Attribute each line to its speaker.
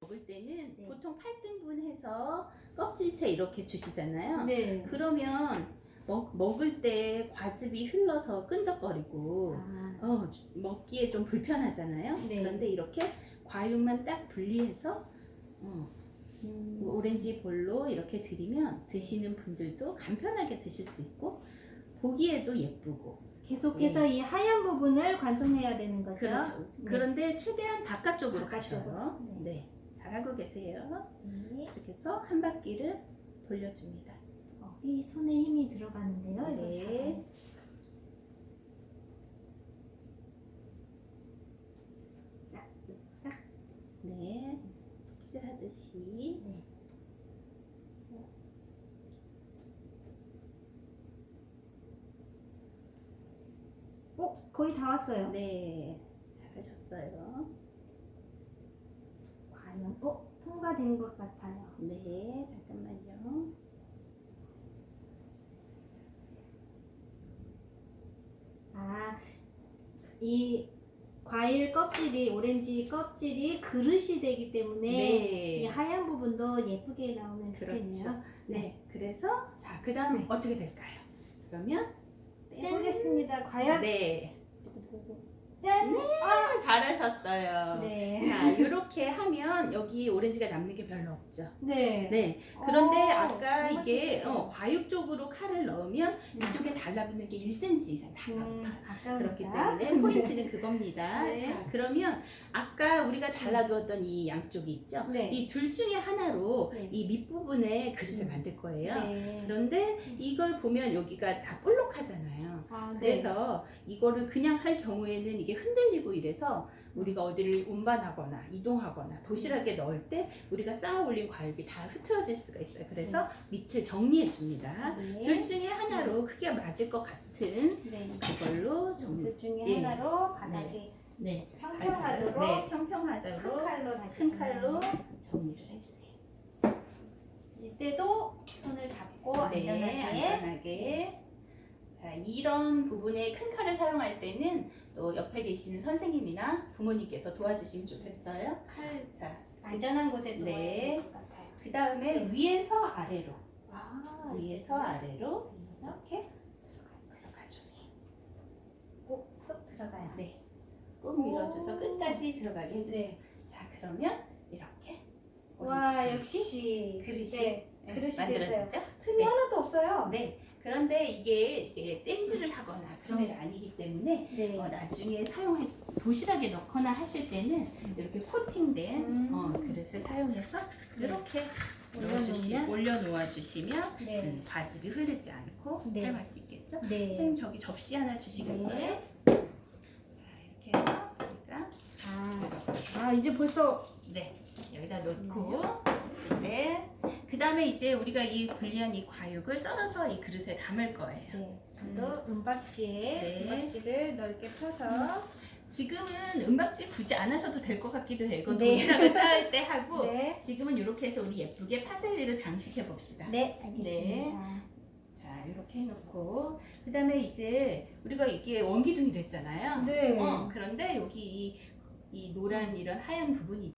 Speaker 1: 먹을 때는
Speaker 2: 네.
Speaker 1: 보통 8등분 해서 껍질째 이렇게 주시잖아요.
Speaker 2: 네.
Speaker 1: 그러면 먹, 먹을 때 과즙이 흘러서 끈적거리고
Speaker 2: 아,
Speaker 1: 어, 먹기에 좀 불편하잖아요.
Speaker 2: 네.
Speaker 1: 그런데 이렇게 과육만 딱 분리해서 어,
Speaker 2: 음,
Speaker 1: 오렌지 볼로 이렇게 드리면 드시는 분들도 간편하게 드실 수 있고 보기에도 예쁘고
Speaker 2: 계속해서 이 하얀 부분을 관통해야 되는 거죠.
Speaker 1: 그렇죠.
Speaker 2: 네.
Speaker 1: 그런데 최대한 바깥쪽으로
Speaker 2: 바깥쪽으로.
Speaker 1: 가셔요.
Speaker 2: 네.
Speaker 1: 네. 잘하고 계세요.
Speaker 2: 네.
Speaker 1: 이렇게 해서 한 바퀴를 돌려줍니다.
Speaker 2: 어, 이 손에 힘이 들어가는데요.
Speaker 1: 네.
Speaker 2: 싹, 싹, 싹.
Speaker 1: 네. 톱질하듯이.
Speaker 2: 네. 어, 거의 다 왔어요.
Speaker 1: 네. 잘하셨어요.
Speaker 2: 과연 어 통과된 것 같아요.
Speaker 1: 네. 잠깐만요.
Speaker 2: 아, 이 과일 껍질이 오렌지 껍질이 그릇이 되기 때문에 이
Speaker 1: 네.
Speaker 2: 하얀 부분도 예쁘게 나오면
Speaker 1: 그렇죠.
Speaker 2: 좋겠네요.
Speaker 1: 네. 그래서 자, 그다음
Speaker 2: 네.
Speaker 1: 어떻게 될까요? 그러면
Speaker 2: 해보겠습니다. 과연
Speaker 1: 네.
Speaker 2: 짠.
Speaker 1: 아, 잘하셨어요.
Speaker 2: 네.
Speaker 1: 자, 이렇게 하면 여기 오렌지가 남는 게 별로 없죠.
Speaker 2: 네.
Speaker 1: 네. 그런데
Speaker 2: 어,
Speaker 1: 아까
Speaker 2: 정말
Speaker 1: 이게. 어, 과육 쪽으로 칼을 넣으면
Speaker 2: 음.
Speaker 1: 이쪽에 달라붙는 게 1cm 이상 달라붙어요.
Speaker 2: 음.
Speaker 1: 그렇기 때문에 포인트는 그겁니다.
Speaker 2: 네.
Speaker 1: 자, 그러면 아까 우리가 잘라두었던 이 양쪽이 있죠?
Speaker 2: 네.
Speaker 1: 이 둘 중에 하나로
Speaker 2: 네.
Speaker 1: 이 밑부분에 그릇을
Speaker 2: 음.
Speaker 1: 만들 거예요.
Speaker 2: 네.
Speaker 1: 그런데 이걸 보면 여기가 다 볼록하잖아요.
Speaker 2: 아, 네.
Speaker 1: 그래서 이거를 그냥 할 경우에는 이게 흔들리고 이래서 우리가 어디를 운반하거나 이동하거나 도시락에 넣을 때 우리가 쌓아 올린 과육이 다 흐트러질 수가 있어요. 그래서 밑을 정리해 줍니다.
Speaker 2: 네.
Speaker 1: 둘 중에 하나로 크게 맞을 것 같은
Speaker 2: 네.
Speaker 1: 그걸로 정리.
Speaker 2: 둘 중에
Speaker 1: 예.
Speaker 2: 하나로 바닥에
Speaker 1: 네.
Speaker 2: 평평하도록
Speaker 1: 네, 평평하도록
Speaker 2: 큰 칼로 다시
Speaker 1: 큰 칼로. 정리를 해주세요.
Speaker 2: 이때도 손을 잡고
Speaker 1: 네,
Speaker 2: 안전하게
Speaker 1: 안전하게. 자, 이런 부분에 큰 칼을 사용할 때는 또 옆에 계시는 선생님이나 부모님께서 도와주시면 좋겠어요.
Speaker 2: 칼
Speaker 1: 자,
Speaker 2: 안전한 곳에 놓아야
Speaker 1: 네.
Speaker 2: 될것 같아요.
Speaker 1: 그 다음에 위에서 아래로,
Speaker 2: 아,
Speaker 1: 위에서 아래로 이렇게 들어가 주세요.
Speaker 2: 꼭쏙 들어가요.
Speaker 1: 네. 꾹 밀어줘서
Speaker 2: 오.
Speaker 1: 끝까지 들어가게 해주세요.
Speaker 2: 네.
Speaker 1: 자, 그러면 이렇게
Speaker 2: 와
Speaker 1: 오렌지
Speaker 2: 역시
Speaker 1: 그릇이
Speaker 2: 네,
Speaker 1: 네,
Speaker 2: 그릇이
Speaker 1: 만들어지죠?
Speaker 2: 틈이
Speaker 1: 네.
Speaker 2: 하나도 없어요.
Speaker 1: 네. 그런데 이게, 이게 땜질을 하거나 그런
Speaker 2: 네.
Speaker 1: 게 아니기 때문에
Speaker 2: 네.
Speaker 1: 어, 나중에 사용할 수- 도시락에 넣거나 하실 때는 이렇게 코팅된
Speaker 2: 음.
Speaker 1: 어, 그릇을 사용해서
Speaker 2: 네.
Speaker 1: 이렇게
Speaker 2: 올려놓으면?
Speaker 1: 올려놓아 주시면
Speaker 2: 네.
Speaker 1: 음, 과즙이 흐르지 않고
Speaker 2: 네.
Speaker 1: 사용할 수 있겠죠?
Speaker 2: 네.
Speaker 1: 선생님 저기 접시 하나 주시겠어요?
Speaker 2: 네.
Speaker 1: 자 이렇게 해서 우리가
Speaker 2: 아, 아 이제 벌써
Speaker 1: 네 여기다 놓고 그 다음에 이제 우리가 이 분리한 이 과육을 썰어서 이 그릇에 담을 거예요.
Speaker 2: 네. 저도 은박지에
Speaker 1: 네.
Speaker 2: 은박지를 넓게 펴서
Speaker 1: 지금은 은박지 굳이 안 하셔도 될 것 같기도 해요. 이건
Speaker 2: 네.
Speaker 1: 도시락을 쌓을 때 하고
Speaker 2: 네.
Speaker 1: 지금은 이렇게 해서 우리 예쁘게 파셀리로 장식해 봅시다.
Speaker 2: 네, 알겠습니다.
Speaker 1: 자 이렇게 해놓고 그 다음에 이제 우리가 이게 원기둥이 됐잖아요.
Speaker 2: 네.
Speaker 1: 어, 그런데 여기 이, 이 노란 이런 하얀 부분이